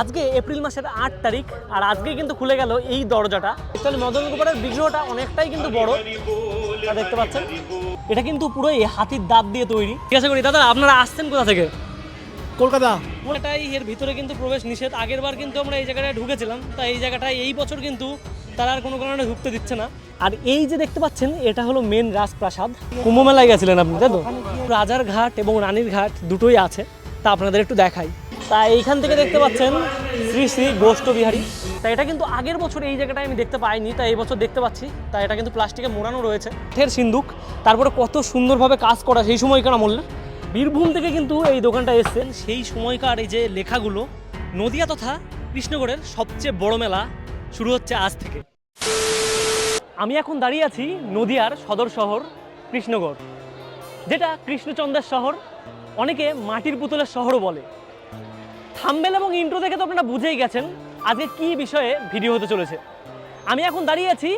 আজকে এপ্রিল মাসের আট তারিখ আর আজকে কিন্তু খুলে গেল এই দরজাটা। অ্যাকচুয়ালি মদন গোপালের বিগ্রহটা অনেকটাই কিন্তু বড়। দেখতে পাচ্ছেন? এটা কিন্তু পুরো এই হাতির দাঁত দিয়ে তৈরি। ঠিক আছে করি দাদা আপনারা আসছেন কোথা থেকে? কলকাতা। পুরোটাই এর ভিতরে কিন্তু প্রবেশ নিষেধ। আগের বার কিন্তু আমরা এই জায়গাটায় ঢুকেছিলাম তাই এই জায়গাটায় এই বছর কিন্তু তারা আর কোনো কারণে ঢুকতে দিচ্ছে না। আর এই যে দেখতে পাচ্ছেন এটা হলো মেন রাজপ্রাসাদ। কুম্ভ মেলায় গেছিলেন আপনি তাই তো? রাজার ঘাট এবং রানীর ঘাট দুটোই আছে। তা আপনাদের একটু দেখাই। তা এইখান থেকে দেখতে পাচ্ছেন শ্রী শ্রী গোষ্ঠ বিহারী। তা এটা কিন্তু আগের বছর এই জায়গাটায় আমি দেখতে পাইনি, তাই এই বছর দেখতে পাচ্ছি। তা এটা কিন্তু প্লাস্টিকে মোড়ানো রয়েছে। ঠের সিন্দুক তারপরে কত সুন্দরভাবে কাজ করা সেই সময়কার আমলে। বীরভূম থেকে কিন্তু এই দোকানটা এসছেন সেই সময়কার এই যে লেখাগুলো, নদিয়া তথা কৃষ্ণগড়ের সবচেয়ে বড় মেলা শুরু হচ্ছে আজ থেকে। আমি এখন দাঁড়িয়ে আছি নদিয়ার সদর শহর কৃষ্ণগড়, যেটা কৃষ্ণচন্দ্রের শহর, অনেকে মাটির পুতুলের শহরও বলে। থাম্বেল এবং ইন্ট্রো দেখে তো আপনারা বুঝেই গেছেন আজকে কি বিষয়ে ভিডিও হতে চলেছে। আমি এখন দাঁড়িয়ে আছি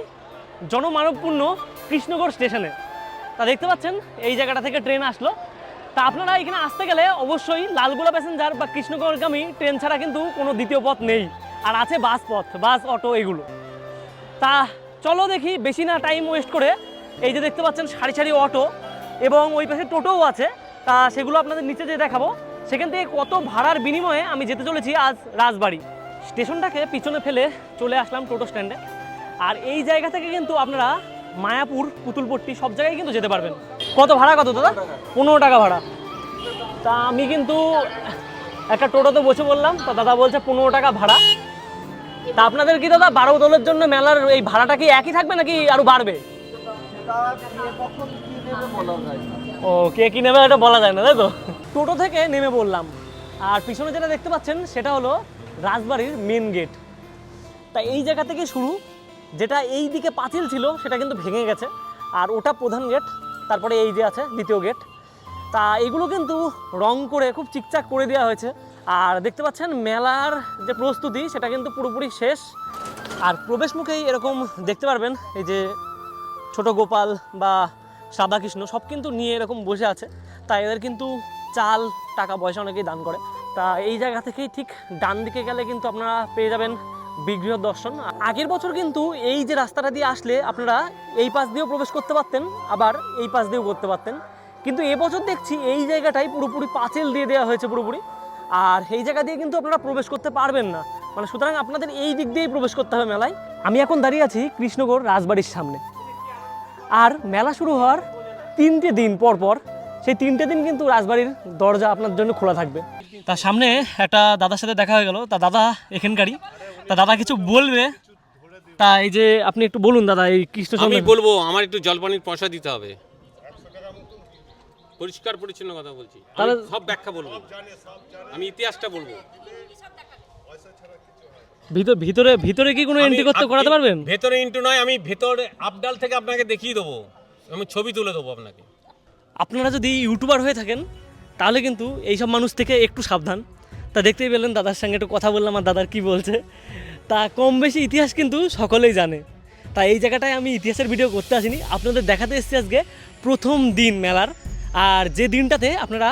জনমানবপূর্ণ কৃষ্ণগড় স্টেশনে। তা দেখতে পাচ্ছেন, এই জায়গাটা থেকে ট্রেন আসলো। তা আপনারা এখানে আসতে গেলে অবশ্যই লালগোলা প্যাসেঞ্জার বা কৃষ্ণগড়গামী ট্রেন ছাড়া কিন্তু কোনো দ্বিতীয় পথ নেই। আর আছে বাস পথ, বাস, অটো, এগুলো। তা চলো দেখি, বেশি না টাইম ওয়েস্ট করে এই যে দেখতে পাচ্ছেন সারি সারি অটো এবং ওই পাশে টোটোও আছে। তা সেগুলো আপনাদের নিচে যে দেখাবো। সেখান থেকে কত ভাড়ার বিনিময়ে আমি যেতে চলেছি আজ রাজবাড়ি। স্টেশনটাকে পিছনে ফেলে চলে আসলাম টোটো স্ট্যান্ডে। আর এই জায়গা থেকে কিন্তু আপনারা মায়াপুর পুতুলপট্টি সব জায়গায় কিন্তু যেতে পারবেন। কত ভাড়া কত দাদা? পনেরো টাকা ভাড়া। তা আমি কিন্তু একটা টোটোতে বসে বললাম তো দাদা বলছে পনেরো টাকা ভাড়া। তা আপনাদের কি দাদা বারো দলের জন্য মেলার এই ভাড়াটা কি একই থাকবে নাকি আরও বাড়বে? ও কে কি নেবে এটা বলা যায় না তাই তো? টোটো থেকে নেমে পড়লাম। আর পিছনে যেটা দেখতে পাচ্ছেন, সেটা হলো রাজবাড়ির মেন গেট তা এই জায়গা থেকে শুরু, যেটা এই দিকে পাঁচিল ছিল, সেটা কিন্তু ভেঙে গেছে। আর ওটা প্রধান গেট তারপরে এই যে আছে দ্বিতীয় গেট তা এগুলো কিন্তু রং করে, খুব চিকচাক করে দেওয়া হয়েছে। আর দেখতে পাচ্ছেন, মেলার যে প্রস্তুতি, সেটা কিন্তু পুরোপুরি শেষ। আর প্রবেশ মুখেই এরকম দেখতে পারবেন, এই যে ছোট গোপাল বা সাদা কৃষ্ণ সব কিন্তু নিয়ে এরকম বসে আছে। তাই এদের কিন্তু চাল, টাকা পয়সা অনেকেই দান করে। তা এই জায়গা থেকেই ঠিক ডান দিকে গেলে কিন্তু আপনারা পেয়ে যাবেন বিগ্রহ দর্শন। আগের বছর কিন্তু এই যে রাস্তাটা দিয়ে আসলে আপনারা এই পাশ দিয়েও প্রবেশ করতে পারতেন, আবার এই পাশ দিয়েও করতে পারতেন। কিন্তু এবছর দেখছি এই জায়গাটাই পুরোপুরি পাঁচিল দিয়ে দেওয়া হয়েছে পুরোপুরি। আর এই জায়গা দিয়ে কিন্তু আপনারা প্রবেশ করতে পারবেন না। মানে সুতরাং আপনাদের এই দিক দিয়েই প্রবেশ করতে হবে মেলায়। আমি এখন দাঁড়িয়ে আছি কৃষ্ণগড় রাজবাড়ির সামনে। আর মেলা শুরু হওয়ার তিনটে দিন পর পর সেই তিনটে দিন কিন্তু রাজবাড়ির দরজা আপনার জন্য খোলা থাকবে। তার সামনে একটা দাদার সাথে দেখা হয়ে গেল। তা দাদা এখানকারই। তা দাদা কিছু বলবে? তা এই যে আপনি একটু বলুন দাদা এই আমি কৃষ্ণচন্দ্র বলব আমার একটু জলপানির পয়সা দিতে হবে। পরিষ্কার পরিচ্ছন্ন কথা বলছি। আমি তাহলে- সব ব্যাখ্যা বলব। আমি ইতিহাসটা বলব। ভিতর ভিতরে ভিতরে কি কোনো এন্ট্রি করতে করাতে পারবেন? ভেতরে ইন্টু নয় আমি ভেতরে আপডাল থেকে আপনাকে দেখিয়ে দেবো। আমি ছবি তুলে দেবো আপনাকে। আপনারা যদি ইউটিউবার হয়ে থাকেন, তাহলে কিন্তু এইসব মানুষ থেকে একটু সাবধান। তা দেখতেই পেলেন, দাদার সঙ্গে একটু কথা বললাম আর দাদার কি বলছে। তা কম বেশি ইতিহাস কিন্তু সকলেই জানে। তা এই জায়গাটায় আমি ইতিহাসের ভিডিও করতে আসিনি, আপনাদের দেখাতে এসেছি আজকে প্রথম দিন মেলার। আর যে দিনটাতে আপনারা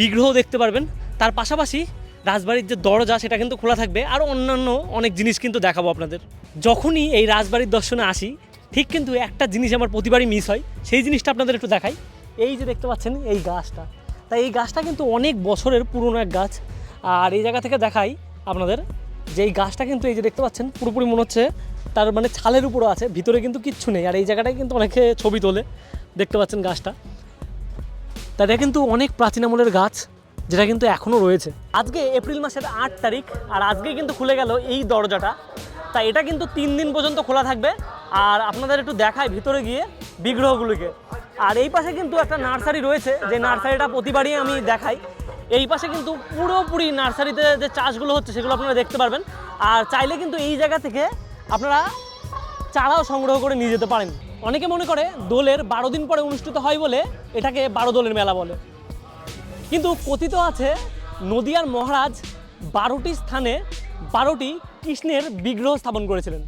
বিগ্রহ দেখতে পারবেন, তার পাশাপাশি রাজবাড়ির যে দরজা, সেটা কিন্তু খোলা থাকবে। আর অন্যান্য অনেক জিনিস কিন্তু দেখাবো আপনাদের। যখনই এই রাজবাড়ির দর্শনে আসি, ঠিক কিন্তু একটা জিনিস আমার প্রতিবারই মিস হয়, সেই জিনিসটা আপনাদের একটু দেখাই। এই যে দেখতে পাচ্ছেন, এই গাছটা। তাই এই গাছটা কিন্তু অনেক বছরের পুরনো এক গাছ। আর এই জায়গা থেকে দেখাই আপনাদের যে এই গাছটা কিন্তু এই যে দেখতে পাচ্ছেন, পুরোপুরি মনে হচ্ছে তার মানে ছালের উপরও আছে, ভিতরে কিন্তু কিচ্ছু নেই। আর এই জায়গাটায় কিন্তু অনেকে ছবি তোলে, দেখতে পাচ্ছেন গাছটা। তা এটা কিন্তু অনেক প্রাচীন আমলের গাছ, যেটা কিন্তু এখনও রয়েছে। আজকে এপ্রিল মাসের আট তারিখ, আর আজকে কিন্তু খুলে গেল এই দরজাটা। তা এটা কিন্তু তিন দিন পর্যন্ত খোলা থাকবে। আর আপনাদের একটু দেখায় ভিতরে গিয়ে বিগ্রহগুলিকে। আর এই পাশে কিন্তু একটা নার্সারি রয়েছে, যে নার্সারিটা প্রতিবারই আমি দেখাই। এই পাশে কিন্তু পুরোপুরি নার্সারিতে যে চাষগুলো হচ্ছে, সেগুলো আপনারা দেখতে পারবেন। আর চাইলে কিন্তু এই জায়গা থেকে আপনারা চারাও সংগ্রহ করে নিয়ে যেতে পারেন। অনেকে মনে করে দোলের বারো দিন পরে অনুষ্ঠিত হয় বলে এটাকে বারো দোলের মেলা বলে। কিন্তু কথিত আছে, নদিয়ার মহারাজ বারোটি স্থানে বারোটি কৃষ্ণের বিগ্রহ স্থাপন করেছিলেন,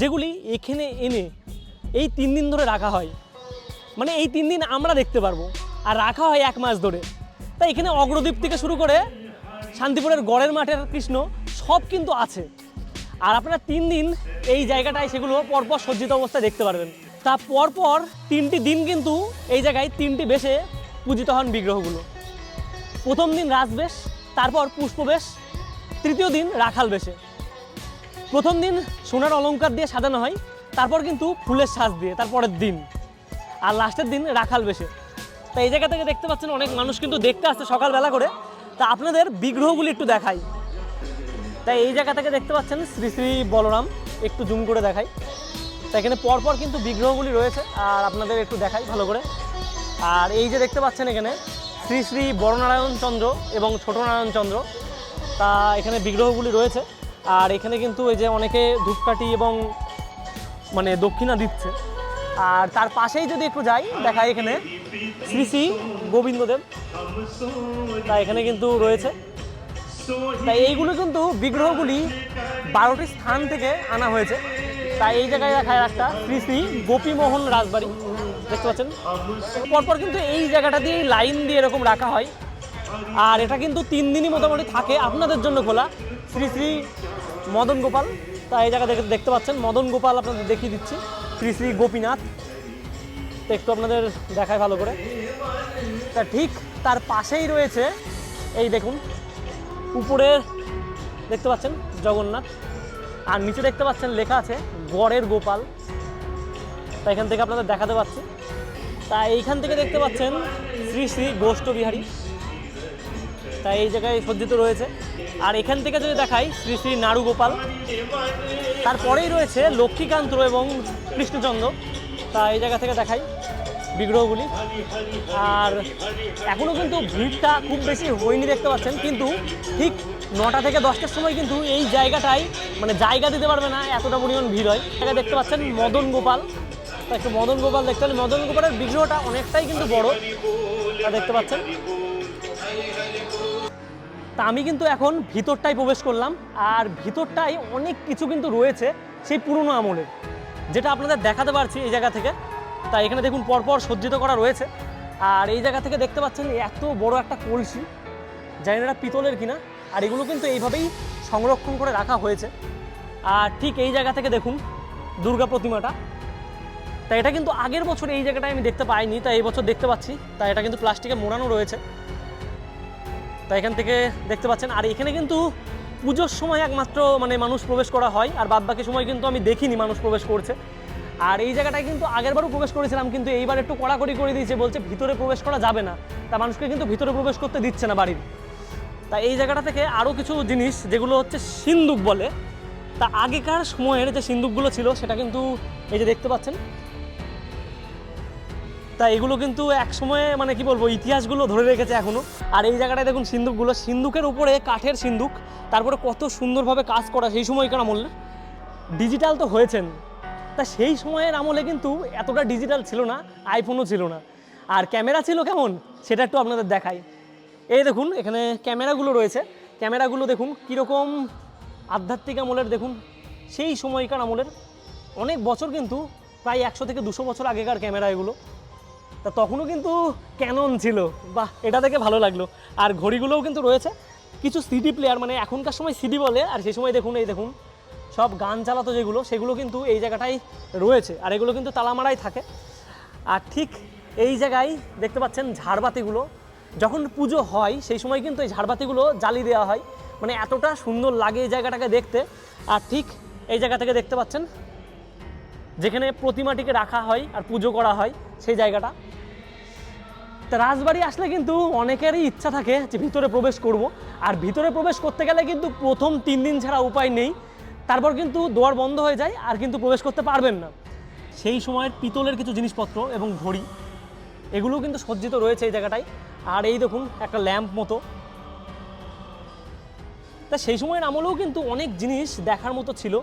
যেগুলি এখানে এনে এই তিন দিন ধরে রাখা হয়। মানে এই তিন দিন আমরা দেখতে পারব। আর রাখা হয় এক মাস ধরে। তাই এখানে অগ্রদ্বীপ থেকে শুরু করে শান্তিপুরের গড়ের মাঠের কৃষ্ণ সব কিন্তু আছে। আর আপনারা তিন দিন এই জায়গাটায় সেগুলো পরপর সজ্জিত অবস্থায় দেখতে পারবেন। তা পরপর তিনটি দিন কিন্তু এই জায়গায় তিনটি বেশে পূজিত হন বিগ্রহগুলো। প্রথম দিন রাজবেশ, তারপর পুষ্পবেশ, তৃতীয় দিন রাখাল বেশে। প্রথম দিন সোনার অলঙ্কার দিয়ে সাজানো হয়, তারপর কিন্তু ফুলের সাজ দিয়ে, তারপরের দিন। আর লাস্টের দিন রাখাল বেশে। তা এই জায়গা থেকে দেখতে পাচ্ছেন অনেক মানুষ কিন্তু দেখতে আসছে সকালবেলা করে। তা আপনাদের বিগ্রহগুলি একটু দেখাই। তাই এই জায়গা থেকে দেখতে পাচ্ছেন শ্রী শ্রী বলরাম, একটু জুম করে দেখাই। তা এখানে পরপর কিন্তু বিগ্রহগুলি রয়েছে, আর আপনাদের একটু দেখাই ভালো করে। আর এই যে দেখতে পাচ্ছেন এখানে শ্রী শ্রী বড়নারায়ণ চন্দ্র এবং ছোট নারায়ণ চন্দ্র। তা এখানে বিগ্রহগুলি রয়েছে, আর এখানে কিন্তু এই যে অনেকে ধূপকাঠি এবং মানে দক্ষিণা দিচ্ছে। আর তার পাশেই যদি একটু যাই, দেখাই এখানে শ্রী শ্রী গোবিন্দদেব। তা এখানে কিন্তু রয়েছে। তাই এইগুলো কিন্তু বিগ্রহগুলি বারোটি স্থান থেকে আনা হয়েছে। তাই এই জায়গায় দেখায় একটা শ্রী শ্রী গোপীমোহন রাজবাড়ি। দেখতে পাচ্ছেন? পরপর কিন্তু এই জায়গাটা দিয়ে লাইন দিয়ে এরকম রাখা হয়। আর এটা কিন্তু তিন দিনই মোটামুটি থাকে আপনাদের জন্য খোলা। শ্রী শ্রী মদন গোপাল। তা এই জায়গা দেখে দেখতে পাচ্ছেন? মদন গোপাল আপনাদের দেখিয়ে দিচ্ছি। শ্রী শ্রী গোপীনাথ একটু আপনাদের দেখায় ভালো করে। তা ঠিক তার পাশেই রয়েছে, এই দেখুন উপরে দেখতে পাচ্ছেন, জগন্নাথ। আর নিচে দেখতে পাচ্ছেন লেখা আছে, গড়ের গোপাল। তা এখান থেকে আপনাদের দেখাতে পাচ্ছি। তা এইখান থেকে দেখতে পাচ্ছেন, শ্রী শ্রী গোষ্ঠ বিহারী তা এই জায়গায় সজ্জিত রয়েছে। আর এখান থেকে যদি দেখাই, শ্রী শ্রী নাড়ু গোপাল তারপরেই রয়েছে লক্ষ্মীকান্ত এবং কৃষ্ণচন্দ্র। তা এই জায়গা থেকে দেখাই বিগ্রহগুলি। আর এখনও কিন্তু ভিড়টা খুব বেশি হয়নি দেখতে পাচ্ছেন, কিন্তু ঠিক নটা থেকে দশটার সময় কিন্তু এই জায়গাটায় মানে জায়গা দিতে পারবে না, এতটা পরিমাণ ভিড় হয়। জায়গা দেখতে পাচ্ছেন মদন গোপাল। একটু মদন গোপাল দেখতে হলে মদন গোপালের বিগ্রহটা অনেকটাই কিন্তু বড়। তা দেখতে পাচ্ছেন। তা আমি কিন্তু এখন ভিতরটাই প্রবেশ করলাম, আর ভিতরটাই অনেক কিছু কিন্তু রয়েছে সেই পুরনো আমলের, যেটা আপনাদের দেখাতে পারছি এই জায়গা থেকে। তা এখানে দেখুন পরপর সজ্জিত করা রয়েছে, আর এই জায়গা থেকে দেখতে পাচ্ছেন এত বড় একটা কলসি, জানি না পিতলের কিনা, আর এগুলো কিন্তু এইভাবেই সংরক্ষণ করে রাখা হয়েছে। আর ঠিক এই জায়গা থেকে দেখুন দুর্গা প্রতিমাটা, তা এটা কিন্তু আগের বছর এই জায়গাটায় আমি দেখতে পাইনি তাই এই বছর দেখতে পাচ্ছি, তা এটা কিন্তু প্লাস্টিকে মোড়ানো রয়েছে। তা এখান থেকে দেখতে পাচ্ছেন। আর এখানে কিন্তু পুজোর সময় একমাত্র মানে মানুষ প্রবেশ করা হয়, আর বাদ বাকি সময় কিন্তু আমি দেখিনি মানুষ প্রবেশ করছে। আর এই জায়গাটায় কিন্তু আগেরবারও প্রবেশ করেছিলাম, কিন্তু এইবার একটু কড়াকড়ি করে দিয়েছে, বলছে ভিতরে প্রবেশ করা যাবে না। তা মানুষকে কিন্তু ভিতরে প্রবেশ করতে দিচ্ছে না বাড়ির। তা এই জায়গাটা থেকে আরও কিছু জিনিস, যেগুলো হচ্ছে সিন্দুক বলে। তা আগেকার সময়ের যে সিন্দুকগুলো ছিল, সেটা কিন্তু এই যে দেখতে পাচ্ছেন তা এগুলো কিন্তু এক সময়ে মানে কি বলব, ইতিহাসগুলো ধরে রেখেছে এখনও। আর এই জায়গাটায় দেখুন সিন্দুকগুলো সিন্দুকের উপরে কাঠের সিন্দুক তারপরে কত সুন্দরভাবে কাজ করা, সেই সময়কার আমলে ডিজিটাল তো হয়েছেন। তা সেই সময়ের আমলে কিন্তু এতটা ডিজিটাল ছিল না, আইফোনও ছিল না। আর ক্যামেরা ছিল কেমন? সেটা একটু আপনাদের দেখাই। এই দেখুন, এখানে ক্যামেরাগুলো রয়েছে। ক্যামেরাগুলো দেখুন, কীরকম আধ্যাত্মিক আমলের, দেখুন। সেই সময়কার আমলের অনেক বছর কিন্তু, প্রায় একশো থেকে দুশো বছর আগেকার ক্যামেরা এগুলো। তা তখনও কিন্তু ক্যানন ছিল। বাহ, এটা দেখে ভালো লাগল। আর ঘড়িগুলোও কিন্তু রয়েছে। কিছু সিডি প্লেয়ার মানে এখনকার সময় সিডি বলে, আর সেই সময় দেখুন, এই দেখুন, সব গান চালাতো যেগুলো, সেগুলো কিন্তু এই জায়গাটাই রয়েছে। আর এগুলো কিন্তু তালামারাই থাকে। আর ঠিক এই জায়গায় দেখতে পাচ্ছেন ঝাড়বাতিগুলো। যখন পুজো হয়, সেই সময় কিন্তু এই ঝাড়বাতিগুলো জ্বালিয়ে দেওয়া হয়। মানে এতটা সুন্দর লাগে এই জায়গাটাকে দেখতে। আর ঠিক এই জায়গা থেকে দেখতে পাচ্ছেন, যেখানে প্রতিমাটিকে রাখা হয় আর পুজো করা হয়, সেই জায়গাটা। তা রাজবাড়ি আসলে কিন্তু অনেকেরই ইচ্ছা থাকে যে ভিতরে প্রবেশ করব। আর ভিতরে প্রবেশ করতে গেলে কিন্তু প্রথম তিন দিন ছাড়া উপায় নেই। তারপর কিন্তু দোয়ার বন্ধ হয়ে যায় আর কিন্তু প্রবেশ করতে পারবেন না। সেই সময়ের পিতলের কিছু জিনিসপত্র এবং ঘড়ি এগুলো কিন্তু সজ্জিত রয়েছে এই জায়গাটায়। আর এই দেখুন, একটা ল্যাম্প মতো। তা সেই সময়ের আমলেও কিন্তু অনেক জিনিস দেখার মতো ছিল।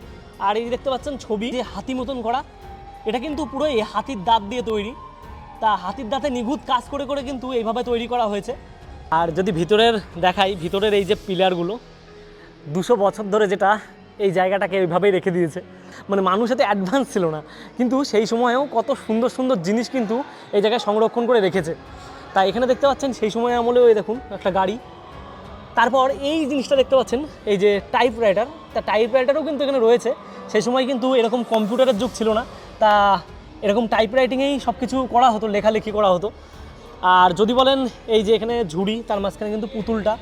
আর এই দেখতে পাচ্ছেন ছবি, যে হাতি মতন করা, এটা কিন্তু পুরো এই হাতির দাঁত দিয়ে তৈরি। তা হাতির দাঁতে নিখুঁত কাজ করে করে কিন্তু এইভাবে তৈরি করা হয়েছে। আর যদি ভিতরের দেখাই, ভিতরের এই যে পিলারগুলো, দুশো বছর ধরে যেটা এই জায়গাটাকে এইভাবেই রেখে দিয়েছে। মানে মানুষ এতে অ্যাডভান্স ছিল না, কিন্তু সেই সময়েও কত সুন্দর সুন্দর জিনিস কিন্তু এই জায়গায় সংরক্ষণ করে রেখেছে। তাই এখানে দেখতে পাচ্ছেন, সেই সময় আমলেও এই দেখুন, একটা গাড়ি। তারপর এই জিনিসটা দেখতে পাচ্ছেন, এই যে টাইপ রাইটার তা টাইপ রাইটারও কিন্তু এখানে রয়েছে। সেই সময় কিন্তু এরকম কম্পিউটারের যুগ ছিল না। তা এরকম টাইপ রাইটিংয়েই সব কিছু করা হতো, লেখালেখি করা হতো। আর যদি বলেন এই যে এখানে ঝুড়ি, তার মাঝখানে কিন্তু পুতুলটা।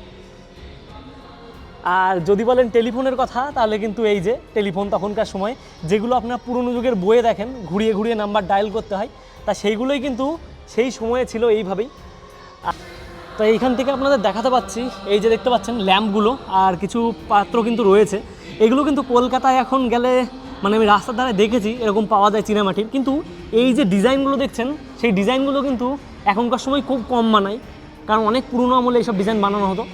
আর যদি বলেন টেলিফোনের কথা, তাহলে কিন্তু এই যে টেলিফোন তখনকার সময়, যেগুলো আপনার পুরনো যুগের বইয়ে দেখেন, ঘুরিয়ে ঘুরিয়ে নাম্বার ডায়াল করতে হয়, তা সেইগুলোই কিন্তু সেই সময়ে ছিল এইভাবেই। তো এইখান থেকে আপনাদের দেখাতে পাচ্ছি, এই যে দেখতে পাচ্ছেন ল্যাম্পগুলো, আর কিছু পাত্র কিন্তু রয়েছে। এগুলো কিন্তু কলকাতায় এখন গেলে মানে আমি রাস্তার ধারে দেখেছি এরকম পাওয়া যায় চীনামাটির কিন্তু এই যে ডিজাইনগুলো দেখছেন, সেই ডিজাইনগুলো কিন্তু এখনকার সময় খুব কম মানায়। কারণ অনেক পুরনো আমলে এইসব ডিজাইন বানানো হতো।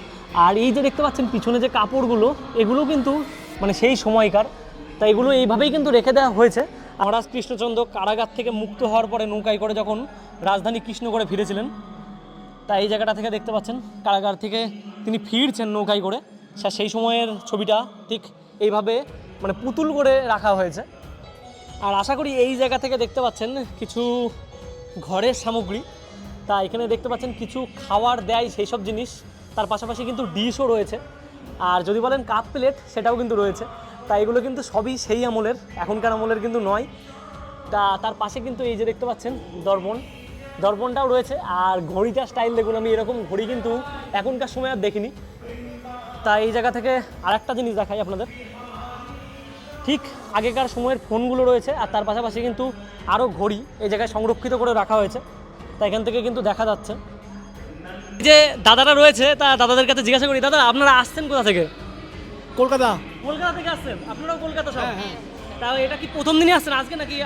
আর এই যে দেখতে পাচ্ছেন পিছনে যে কাপড়গুলো, এগুলো কিন্তু মানে সেই সময়কার। তা এগুলো এইভাবেই কিন্তু রেখে দেওয়া হয়েছে। মহারাজ কৃষ্ণচন্দ্র কারাগার থেকে মুক্ত হওয়ার পরে নৌকায় করে যখন রাজধানী কৃষ্ণগড়ে ফিরেছিলেন, তা এই জায়গাটা থেকে দেখতে পাচ্ছেন, কারাগার থেকে তিনি ফিরছেন নৌকায় করে। সেই সময়ের ছবিটা ঠিক এইভাবে মানে পুতুল করে রাখা হয়েছে। আর আশা করি এই জায়গা থেকে দেখতে পাচ্ছেন কিছু ঘরের সামগ্রী। তা এখানে দেখতে পাচ্ছেন কিছু খাওয়ার দেয় সেই সব জিনিস। তার পাশাপাশি কিন্তু ডিশও রয়েছে। আর যদি বলেন কাপ প্লেট, সেটাও কিন্তু রয়েছে। তা এগুলো কিন্তু সবই সেই আমলের, এখনকার আমলের কিন্তু নয়। তা তার পাশে কিন্তু এই যে দেখতে পাচ্ছেন দর্পণ। দর্পণটাও রয়েছে। আর ঘড়িটা স্টাইল দেখুন আমি, এরকম ঘড়ি কিন্তু এখনকার সময় আর দেখিনি। তা এই জায়গা থেকে আরেকটা জিনিস দেখাই আপনাদের। ঠিক আগেকার সময়ের ফোনগুলো রয়েছে আর তার পাশাপাশি কিন্তু আরও ঘড়ি এই জায়গায় সংরক্ষিত করে রাখা হয়েছে। তা এখান থেকে কিন্তু দেখা যাচ্ছে। যে দাদারা রয়েছে তা দাদাদের কাছে জিজ্ঞাসা করি দাদা আপনারা আসছেন কোথা থেকে? কলকাতা। কলকাতা থেকে আসছেন? আপনারাও কলকাতা সব? হ্যাঁ, হ্যাঁ। তা এটা কি প্রথম দিনই আসছেন আজকে নাকি?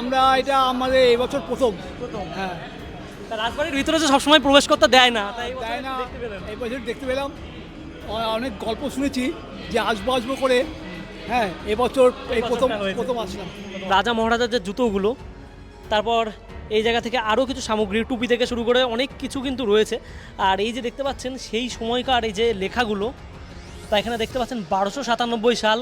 আমরা এটা আমাদের এবছর প্রথম। প্রথম। হ্যাঁ। রাজবাড়ির ভিতরে তো সবসময় প্রবেশ করতে দেয় না তাই এই বছর তাই না। এই বছর দেখতে পেলাম। অনেক গল্প শুনেছি যে আসব আসব করে হ্যাঁ এবছর এই প্রথম প্রথম আসলাম। রাজা মহারাজার যে জুতোগুলো তারপর এই জায়গা থেকে আরও কিছু সামগ্রী টুপি থেকে শুরু করে অনেক কিছু কিন্তু রয়েছে। আর এই যে দেখতে পাচ্ছেন সেই সময়কার এই যে লেখাগুলো তা এখানে দেখতে পাচ্ছেন বারোশো সাতানব্বই সাল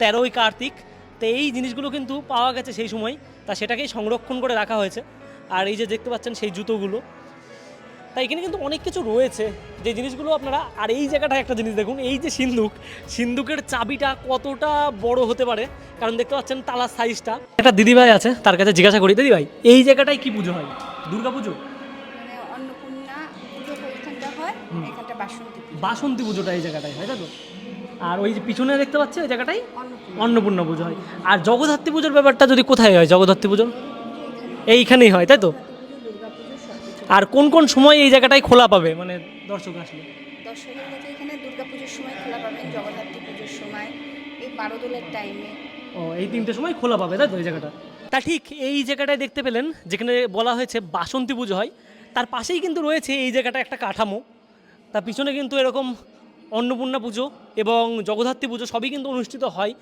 তেরোই কার্তিক। তো এই জিনিসগুলো কিন্তু পাওয়া গেছে সেই সময় তা সেটাকেই সংরক্ষণ করে রাখা হয়েছে। আর এই যে দেখতে পাচ্ছেন সেই জুতোগুলো তাই এখানে কিন্তু অনেক কিছু রয়েছে। যে জিনিসগুলো আপনারা আর এই জায়গাটা একটা জিনিস দেখুন এই যে সিন্ধুক সিন্ধুকের চাবিটা কতটা বড় হতে পারে? কারণ দেখতে পাচ্ছেন তালার সাইজটা একটা দিদিভাই আছে তার কাছে জিজ্ঞাসা করি দিদিভাই এই জায়গাটায় কি পুজো হয়? দুর্গা পুজো? বাসন্তী পুজোটা এই জায়গাটায় হয় তাই তো? আর ওই যে পিছনে দেখতে পাচ্ছি ওই জায়গাটাই? অন্নপূর্ণা। পুজো হয়। আর জগদ্ধাত্রী পুজোর ব্যাপারটা যদি কোথায় হয় জগদ্ধাত্রী পুজো? এইখানেই হয় তাই তো? আর কোন কোন সময় এই জায়গাটায় খোলা পাবে? মানে দর্শক আসলে। দর্শকের কাছে এখানে দুর্গা সময় খোলা পাবেন জগদ্ধাত্রী পুজোর সময় এই বারোদোলের টাইমে ও এই তিনটে সময় খোলা পাবে তাই তো এই জায়গাটা? তা ঠিক এই জায়গাটায় দেখতে পেলেন যেখানে বলা হয়েছে বাসন্তী পুজো হয়। তার পাশেই কিন্তু রয়েছে এই জায়গাটা একটা কাঠামো। তার পিছনে কিন্তু এরকম অন্নপূর্ণা পুজো এবং জগদ্ধাত্রী পুজো সবই কিন্তু অনুষ্ঠিত হয়।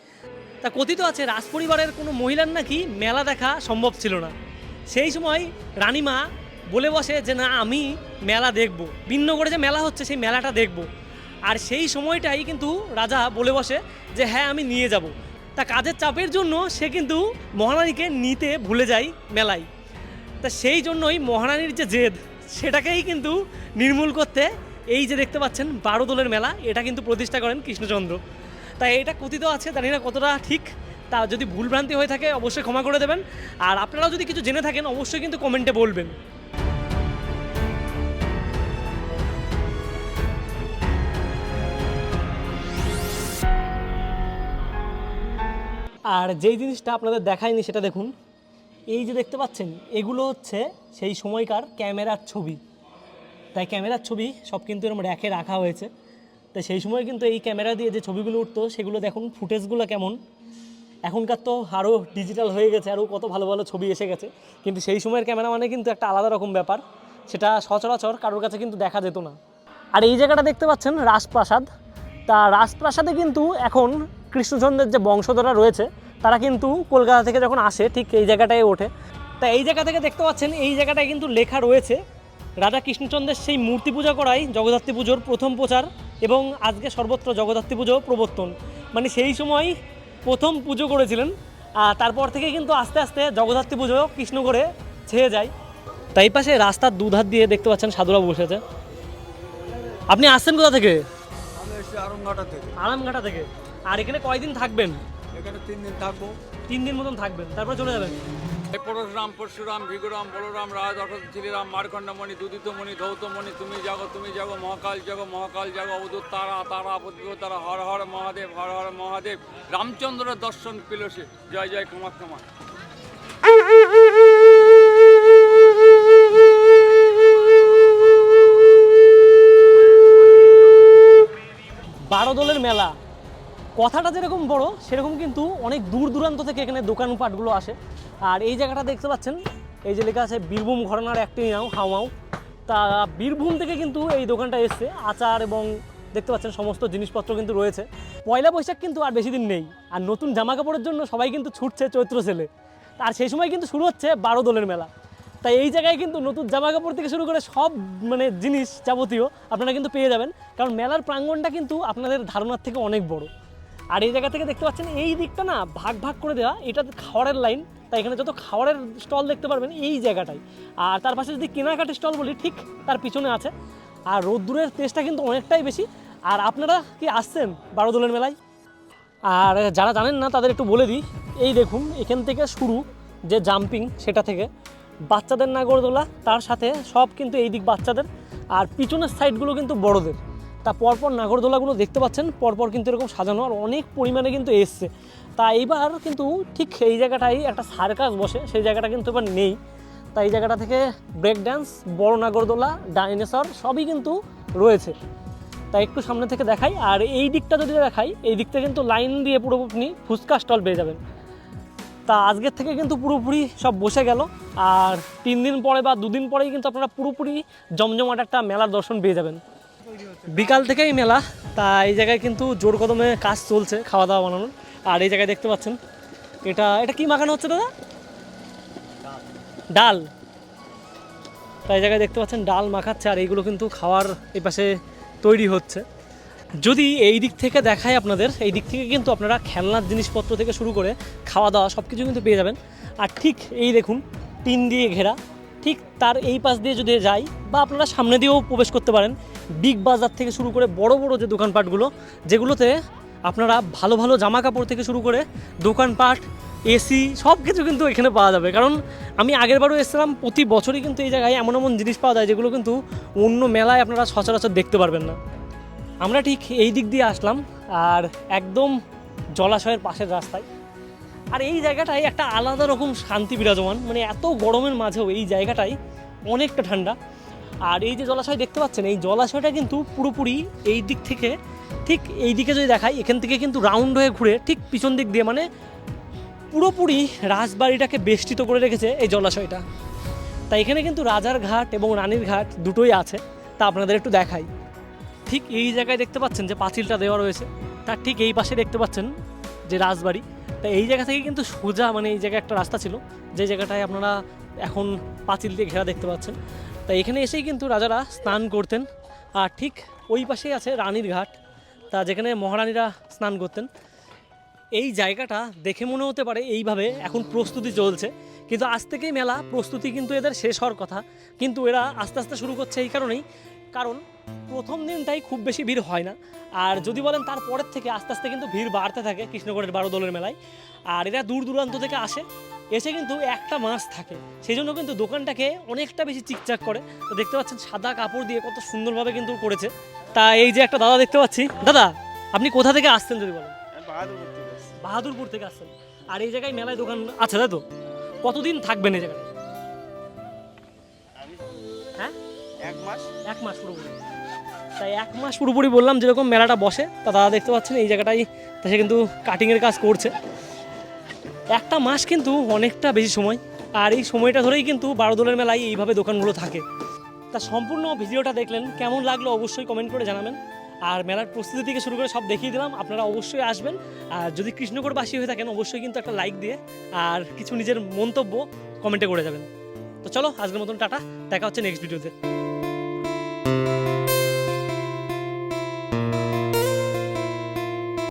তা কথিত আছে রাজপরিবারের কোনো মহিলার নাকি মেলা দেখা সম্ভব ছিল না। সেই সময় রানীমা বলে বসে যে না, আমি মেলা দেখব। ভিন্ন করে যে মেলা হচ্ছে, সেই মেলাটা দেখব। আর সেই সময়টাই কিন্তু রাজা বলে বসে যে হ্যাঁ আমি নিয়ে যাব। তা কাজের চাপের জন্য সে কিন্তু মহারানীকে নিতে ভুলে যায় মেলায়। তা সেই জন্যই মহারানীর যে জেদ, সেটাকেই কিন্তু নির্মূল করতে এই যে দেখতে পাচ্ছেন বারো দোলের মেলা, এটা কিন্তু প্রতিষ্ঠা করেন কৃষ্ণচন্দ্র। তাই এটা কথিত আছে, জানি না কতটা ঠিক। তা যদি ভুলভ্রান্তি হয়ে থাকে, অবশ্যই ক্ষমা করে দেবেন। আর আপনারাও যদি কিছু জেনে থাকেন, অবশ্যই কিন্তু কমেন্টে বলবেন। আর যেই জিনিসটা আপনাদের দেখায়নি সেটা দেখুন। এই যে দেখতে পাচ্ছেন, এগুলো হচ্ছে সেই সময়কার ক্যামেরার ছবি। তাই ক্যামেরার ছবি সব কিন্তু এরকম র্যাকে রাখা হয়েছে। তাই সেই সময় কিন্তু এই ক্যামেরা দিয়ে যে ছবিগুলো উঠতো, সেগুলো দেখুন ফুটেজগুলো কেমন। এখনকার তো আরও ডিজিটাল হয়ে গেছে আরও কত ভালো ভালো ছবি এসে গেছে। কিন্তু সেই সময়ের ক্যামেরা মানে কিন্তু একটা আলাদা রকম ব্যাপার। সেটা সচরাচর কারোর কাছে কিন্তু দেখা যেত না। আর এই জায়গাটা দেখতে পাচ্ছেন রাজপ্রাসাদ। তা রাজপ্রাসাদে কিন্তু এখন কৃষ্ণচন্দ্রের যে বংশধররা রয়েছে তারা কিন্তু কলকাতা থেকে যখন আসে ঠিক এই জায়গাটায় ওঠে। তা এই জায়গা থেকে দেখতে পাচ্ছেন এই জায়গাটায় কিন্তু লেখা রয়েছে রাজা কৃষ্ণচন্দ্রের সেই মূর্তি পূজা করাই জগদ্ধাত্রী পুজোর প্রথম প্রচার এবং আজকে সর্বত্র জগদ্ধাত্রী পুজো প্রবর্তন। মানে সেই সময় প্রথম পুজো করেছিলেন আর তারপর থেকে কিন্তু আস্তে আস্তে জগদ্ধাত্রী পুজো কৃষ্ণ করে ছেয়ে যায়। তাই পাশে রাস্তার দুধার দিয়ে দেখতে পাচ্ছেন সাধুরা বসেছে আপনি আসছেন কোথা থেকে। আরামঘাটা থেকে। আর এখানে কয়দিন থাকবেন? এখানে তিন দিন থাকব। তিন দিন মতন থাকবেন। তারপর চলে যাবেন? পরশুরাম পরশুরাম ভিগুরাম বলরাম রাজ অটল শ্রীরাম মার্কণ্ডমণি দুদিতমণি ধৌতমণি তুমি জাগো তুমি জাগো মহাকাল জাগো মহাকাল জাগো অবধূত তারা তারা প্রতিভূত তারা হর হর মহাদেব হর হর মহাদেব। রামচন্দ্র দর্শন পেল সে। জয় জয় কামাখ্যা মা বারো দলের মেলা। কথাটা যেরকম বড়, সেরকম কিন্তু অনেক দূর দূরান্ত থেকে এখানে দোকানপাটগুলো আসে। আর এই জায়গাটা দেখতে পাচ্ছেন, এই যে লেখা আছে, বীরভূম ঘটনার একটি নাও হাওয়াও তা বীরভূম থেকে কিন্তু এই দোকানটা এসছে। আচার এবং দেখতে পাচ্ছেন সমস্ত জিনিসপত্র কিন্তু রয়েছে। পয়লা বৈশাখ কিন্তু আর বেশি দিন নেই। আর নতুন জামা কাপড়ের জন্য সবাই কিন্তু ছুটছে চৈত্র সেলে। আর সেই সময় কিন্তু শুরু হচ্ছে বারো দলের মেলা। তাই এই জায়গায় কিন্তু নতুন জামা কাপড় থেকে শুরু করে সব মানে জিনিস যাবতীয় আপনারা কিন্তু পেয়ে যাবেন। কারণ মেলার প্রাঙ্গণটা কিন্তু আপনাদের ধারণার থেকে অনেক বড়। আর এই জায়গা থেকে দেখতে পাচ্ছেন এই দিকটা না ভাগ ভাগ করে দেওয়া এটা খাওয়ারের লাইন তাই এখানে যত খাওয়ারের স্টল দেখতে পারবেন এই জায়গাটায় আর তার পাশে যদি কেনাকাটা স্টল বলি, ঠিক তার পিছনে আছে। আর রোদ্দুরের তেজটা কিন্তু অনেকটাই বেশি। আর আপনারা কি আসছেন বারো দোলের মেলায়? আর যারা জানেন না, তাদের একটু বলে দিই। এই দেখুন, এখান থেকে শুরু যে জাম্পিং সেটা থেকে। বাচ্চাদের না নাগরদোলা, তার সাথে সব কিন্তু এই দিক বাচ্চাদের। আর পিছনের সাইডগুলো কিন্তু বড়দের। তা পরপর নাগরদোলাগুলো দেখতে পাচ্ছেন, পরপর কিন্তু এরকম সাজানো আর অনেক পরিমাণে কিন্তু এসছে। তা এইবার কিন্তু ঠিক এই জায়গাটাই একটা সার্কাস বসে, সেই জায়গাটা কিন্তু এবার নেই। তা এই জায়গাটা থেকে ব্রেক ড্যান্স বড় নাগরদোলা ডাইনোসর সবই কিন্তু রয়েছে। তাই একটু সামনে থেকে দেখাই, আর এই দিকটা যদি দেখাই, এই দিকটা কিন্তু লাইন দিয়ে পুরো আপনি ফুচকা স্টল পেয়ে যাবেন। তা আজকের থেকে কিন্তু পুরোপুরি সব বসে গেল, আর তিন দিন পরে বা দুদিন পরেই কিন্তু আপনারা পুরোপুরি জমজমাট একটা মেলার দর্শন পেয়ে যাবেন। বিকাল থেকেই মেলা, তা এই জায়গায় কিন্তু জোর কদমে কাজ চলছে খাওয়া দাওয়া বানানোর। আর এই জায়গায় দেখতে পাচ্ছেন, এটা এটা কি মাখানো হচ্ছে দাদা? ডাল। তাই এই জায়গায় দেখতে পাচ্ছেন, ডাল মাখাচ্ছে আর এইগুলো কিন্তু খাওয়ার এই পাশে তৈরি হচ্ছে। যদি এই দিক থেকে দেখায় আপনাদের, এই দিক থেকে কিন্তু আপনারা খেলনার জিনিসপত্র থেকে শুরু করে খাওয়া দাওয়া সব কিছু কিন্তু পেয়ে যাবেন। আর ঠিক এই দেখুন, টিন দিয়ে ঘেরা, ঠিক তার এই পাশ দিয়ে যদি যাই বা আপনারা সামনে দিয়েও প্রবেশ করতে পারেন বিগ বাজার থেকে শুরু করে বড় বড় যে দোকানপাটগুলো, যেগুলোতে আপনারা ভালো ভালো জামা কাপড় থেকে শুরু করে দোকানপাট, এসি সব কিছু কিন্তু এখানে পাওয়া যাবে। কারণ আমি আগেরবারও এসেছিলাম, প্রতি বছরই কিন্তু এই জায়গায় এমন এমন জিনিস পাওয়া যায় যেগুলো কিন্তু অন্য মেলায় আপনারা সচরাচর দেখতে পারবেন না। আমরা ঠিক এই দিক দিয়ে আসলাম, আর একদম জলাশয়ের পাশের রাস্তায়। আর এই জায়গাটায় একটা আলাদা রকম শান্তি বিরাজমান মানে এত গরমের মাঝেও এই জায়গাটাই অনেকটা ঠান্ডা। আর এই যে জলাশয় দেখতে পাচ্ছেন, এই জলাশয়টা কিন্তু পুরোপুরি এই দিক থেকে ঠিক এই দিকে যদি দেখাই, এখান থেকে কিন্তু রাউন্ড হয়ে ঘুরে ঠিক পিছন দিক দিয়ে মানে পুরোপুরি রাজবাড়িটাকে বেষ্টিত করে রেখেছে এই জলাশয়টা। তাই এখানে কিন্তু রাজার ঘাট এবং রানীর ঘাট দুটোই আছে, তা আপনাদের একটু দেখাই। ঠিক এই জায়গায় দেখতে পাচ্ছেন যে পাঁচিলটা দেওয়া রয়েছে তার ঠিক এই পাশে দেখতে পাচ্ছেন যে রাজবাড়ি। তা এই জায়গা থেকে কিন্তু সোজা মানে এই জায়গায় একটা রাস্তা ছিল, যে জায়গাটায় আপনারা এখন পাঁচিল দিয়ে ঘেরা দেখতে পাচ্ছেন। তা এখানে এসেই কিন্তু রাজারা স্নান করতেন। আর ঠিক ওই পাশেই আছে রানীর ঘাট। তা যেখানে মহারানীরা স্নান করতেন। এই জায়গাটা দেখে মনে হতে পারে এইভাবে এখন প্রস্তুতি চলছে। কিন্তু আজ থেকেই মেলা, প্রস্তুতি কিন্তু এদের শেষ হওয়ার কথা। কিন্তু এরা আস্তে আস্তে শুরু করছে এই কারণেই। কারণ প্রথম দিনটাই খুব বেশি ভিড় হয় না। আর যদি বলেন তারপরের থেকে আস্তে আস্তে কিন্তু ভিড় বাড়তে থাকে কৃষ্ণগড়ের বারো দলের মেলায়। আর এরা দূর দূরান্ত থেকে আসে। এসে কিন্তু একটা মাস থাকে। সেই জন্য কিন্তু দোকানটাকে অনেকটা বেশি চিকচাক করে। তো দেখতে পাচ্ছেন সাদা কাপড় দিয়ে কত সুন্দরভাবে কিন্তু করেছে। তা এই যে একটা দাদা দেখতে পাচ্ছি। দাদা আপনি কোথা থেকে আসছেন যদি বলেন? বাহাদুরপুর থেকে আসছেন। আর এই জায়গায় মেলায় দোকান আছে তাই তো? কতদিন থাকবেন এই জায়গায়? হ্যাঁ? এক মাস। এক মাস পুরোপুরি। তাই এক মাস পুরোপুরি বললাম যেরকম মেলাটা বসে তা দাদা দেখতে পাচ্ছেন এই জায়গাটাই। তা সে কিন্তু কাটিংয়ের কাজ করছে। একটা মাস কিন্তু অনেকটা বেশি সময়। আর এই সময়টা ধরেই কিন্তু বারো বারোদোলের মেলায় এইভাবে দোকানগুলো থাকে। তা সম্পূর্ণ ভিডিওটা দেখলেন, কেমন লাগল অবশ্যই কমেন্ট করে জানাবেন। আর মেলার প্রস্তুতি থেকে শুরু করে সব দেখিয়ে দিলাম, আপনারা অবশ্যই আসবেন। আর যদি কৃষ্ণগড়বাসী হয়ে থাকেন, অবশ্যই কিন্তু একটা লাইক দিয়ে আর কিছু নিজের মন্তব্য কমেন্টে করে যাবেন। তো চলো, আজকের মতন টাটা, দেখা হচ্ছে নেক্সট ভিডিওতে